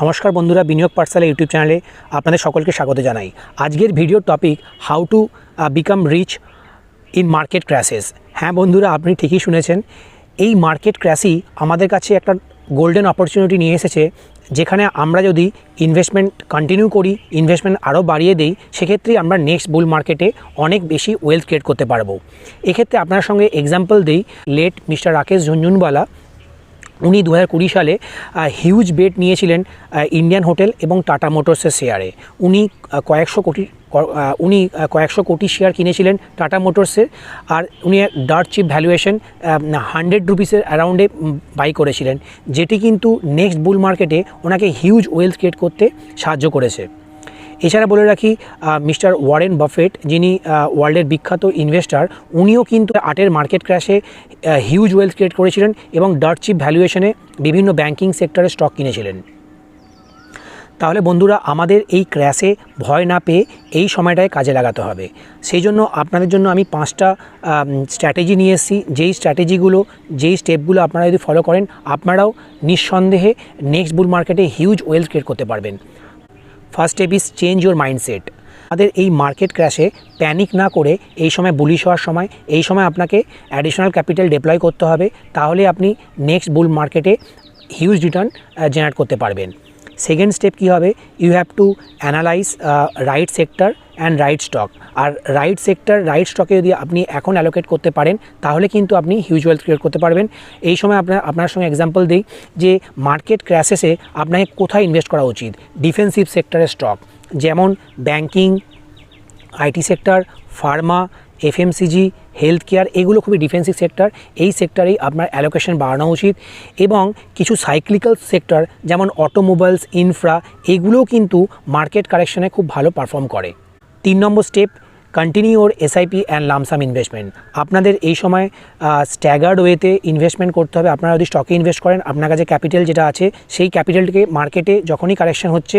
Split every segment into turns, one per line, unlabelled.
নমস্কার বন্ধুরা, বিনিয়োগ পাঠশালা ইউটিউব চ্যানেলে আপনাদের সকলকে স্বাগত জানাই। আজকের ভিডিওর topic how to become rich in market crashes হ্যাঁ বন্ধুরা, আপনি ঠিকই শুনেছেন। এই মার্কেট ক্র্যাশই আমাদের কাছে একটা গোল্ডেন অপরচুনিটি নিয়ে এসেছে, যেখানে আমরা যদি ইনভেস্টমেন্ট কন্টিনিউ করি ইনভেস্টমেন্ট আরও বাড়িয়ে দেই সেক্ষেত্রে আমরা নেক্সট বুল মার্কেটে অনেক বেশি ওয়েলথ ক্রিয়েট করতে পারব। এক্ষেত্রে আপনার সঙ্গে এক্সাম্পল দিই লেট মিস্টার রাকেশ ঝুনঝুনওয়ালা। উনি দু হাজার কুড়ি সালে হিউজ বেট নিয়েছিলেন ইন্ডিয়ান হোটেল এবং টাটা মোটরসের শেয়ারে উনি কয়েকশো কোটি উনি কয়েকশো কোটি শেয়ার কিনেছিলেন টাটা মোটরসের আর উনি ডার্ট চিপ ভ্যালুয়েশন হান্ড্রেড রুপিসের অ্যারাউন্ডে বাই করেছিলেন, যেটি কিন্তু নেক্সট বুল মার্কেটে ওনাকে হিউজ ওয়েলথ ক্রিয়েট করতে সাহায্য করেছে। এছাড়া বলে রাখি মিস্টার ওয়ারেন বাফেট, যিনি ওয়ার্ল্ডের বিখ্যাত ইনভেস্টর, উনিও কিন্তু আটের মার্কেট ক্র্যাশে হিউজ ওয়েলথ ক্রিয়েট করেছিলেন এবং ডার্ট চিপ ভ্যালুয়েশনে বিভিন্ন ব্যাংকিং সেক্টরে স্টক কিনেছিলেন। তাহলে বন্ধুরা, আমাদের এই ক্র্যাশে ভয় না পেয়ে এই সময়টায় কাজে লাগাতে হবে। সেই জন্য আপনাদের জন্য আমি পাঁচটা স্ট্র্যাটেজি নিয়ে এসেছি। যেই স্ট্র্যাটেজিগুলো যেই স্টেপগুলো আপনারা যদি ফলো করেন, আপনারাও নিঃসন্দেহে নেক্সট বুল মার্কেটে হিউজ ওয়েলথ ক্রিয়েট করতে পারবেন। First step is change your mindset আমাদের এই মার্কেট ক্র্যাশে প্যানিক না করে এই সময় বুলিশ হওয়ার সময়, এই সময় আপনাকে অ্যাডিশনাল ক্যাপিটাল ডিপ্লয় করতে হবে, তাহলে আপনি নেক্সট বুল মার্কেটে হিউজ রিটার্ন জেনারেট করতে পারবেন। সেকেন্ড স্টেপ কী হবে? You have to analyse right sector and right stock R right sector right স্টকে যদি আপনি এখন অ্যালোকেট করতে পারেন, তাহলে কিন্তু আপনি হিউজ ওয়েলথ ক্রিয়েট করতে পারবেন। এই সময় আপনার আপনার সঙ্গে এক্সাম্পল দিই যে মার্কেট ক্র্যাশেসে আপনাকে কোথায় ইনভেস্ট করা উচিত? ডিফেন্সিভ সেক্টরের স্টক যেমন banking IT sector pharma FMCG health care এগুলো খুবই ডিফেন্সিভ সেক্টর এই সেক্টরেই আপনার অ্যালোকেশন বাড়ানো উচিত এবং কিছু সাইক্লিক্যাল সেক্টর যেমন অটোমোবাইলস ইনফ্রা এগুলোও কিন্তু মার্কেট কারেকশনে খুব ভালো পারফর্ম করে। তিন নম্বর step continue your SIP and lump sum investment আপনাদের এই সময় স্ট্যাগার্ড ওয়েতে ইনভেস্টমেন্ট করতে হবে। আপনারা যদি স্টকে ইনভেস্ট করেন আপনার কাছে ক্যাপিটাল যেটা আছে সেই ক্যাপিটালটিকে মার্কেটে যখনই কারেকশন হচ্ছে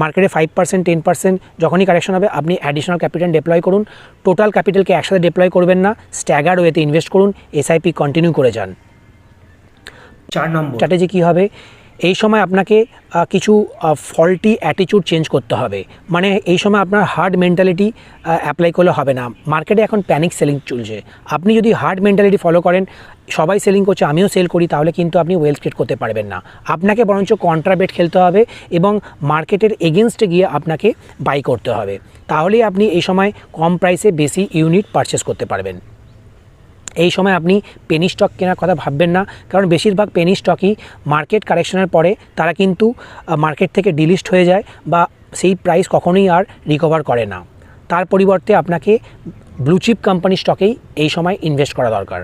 মার্কেটে ফাইভ পার্সেন্ট টেন পার্সেন্ট যখনই কারেকশন হবে আপনি অ্যাডিশনাল ক্যাপিটাল ডিপ্লয় করুন। টোটাল ক্যাপিটালকে একসাথে ডিপ্লয় করবেন না স্ট্যাগার্ড ওয়েতে ইনভেস্ট করুন এসআইপি কন্টিনিউ করে যান।
চার নম্বর।
স্ট্র্যাটেজি কী হবে? এই সময় আপনাকে কিছু ফল্টি অ্যাটিচিউড চেঞ্জ করতে হবে। মানে এই সময় আপনার হার্ড মেন্টালিটি অ্যাপ্লাই করলে হবে না। মার্কেটে এখন প্যানিক সেলিং চলছে। আপনি যদি হার্ড মেন্টালিটি ফলো করেন, সবাই সেলিং করছে, আমিও সেল করি, তাহলে কিন্তু আপনি ওয়েলথ ক্রিয়েট করতে পারবেন না। আপনাকে বরঞ্চ কন্ট্রাবেট খেলতে হবে এবং মার্কেটের এগেনস্টে গিয়ে আপনাকে বাই করতে হবে। তাহলেই আপনি এই সময় কম প্রাইসে বেশি ইউনিট পারচেস করতে পারবেন। এই সময় আপনি পেনি স্টক কেনার কথা ভাববেন না। কারণ বেশিরভাগ পেনি স্টকই মার্কেট কারেকশনের পরে তারা কিন্তু মার্কেট থেকে ডিলিস্ট হয়ে যায় বা সেই প্রাইস কখনোই আর রিকভার করে না। তার পরিবর্তে আপনাকে ব্লুচিপ কোম্পানি স্টকেই এই সময় ইনভেস্ট করা দরকার।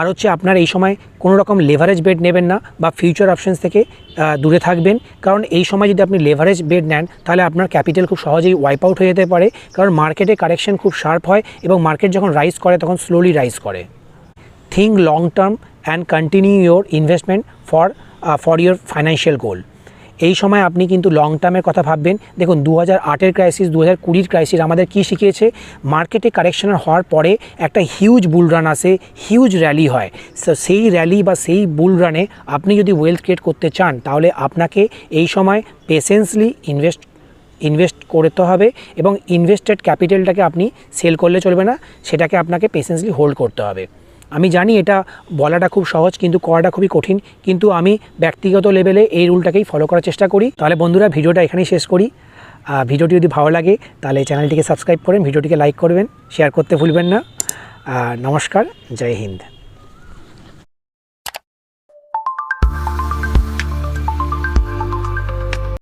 আর হচ্ছে আপনার এই সময় কোনো রকম লেভারেজ বেড নেবেন না বা ফিউচার অপশনস থেকে দূরে থাকবেন। কারণ এই সময় যদি আপনি লেভারেজ বেড নেন, তাহলে আপনার ক্যাপিটাল খুব সহজেই ওয়াইপ আউট হয়ে যেতে পারে। কারণ মার্কেটে কারেকশন খুব শার্প হয় এবং মার্কেট যখন রাইজ করে, তখন স্লোলি রাইজ করে। Think long term and continue your investment for for your financial goal এই সময় আপনি কিন্তু লং টার্মের কথা ভাববেন। দেখুন দু হাজার আটের ক্রাইসিস দু হাজার কুড়ির ক্রাইসিস আমাদের কী শিখিয়েছে? মার্কেটে কারেকশনের হওয়ার পরে একটা হিউজ বুল রান আসে হিউজ র্যালি হয়। সেই র্যালি বা সেই বুল রানে আপনি যদি ওয়েলথ ক্রিয়েট করতে চান, তাহলে আপনাকে এই সময় পেশেন্সলি ইনভেস্ট ইনভেস্ট করতে হবে এবং ইনভেস্টেড ক্যাপিটালটাকে আপনি সেল করলে চলবে না, সেটাকে আপনাকে পেশেন্সলি হোল্ড করতে হবে। আমি জানি এটা বলাটা খুব সহজ, কিন্তু করাটা খুবই কঠিন। কিন্তু আমি ব্যক্তিগত লেভেলে এই রুলটাকেই ফলো করার চেষ্টা করি। তাহলে বন্ধুরা, ভিডিওটা এখানেই শেষ করি। ভিডিওটি যদি ভালো লাগে, তাহলে চ্যানেলটিকে সাবস্ক্রাইব করেন ভিডিওটিকে লাইক করবেন শেয়ার করতে ভুলবেন না। নমস্কার, জয় হিন্দ।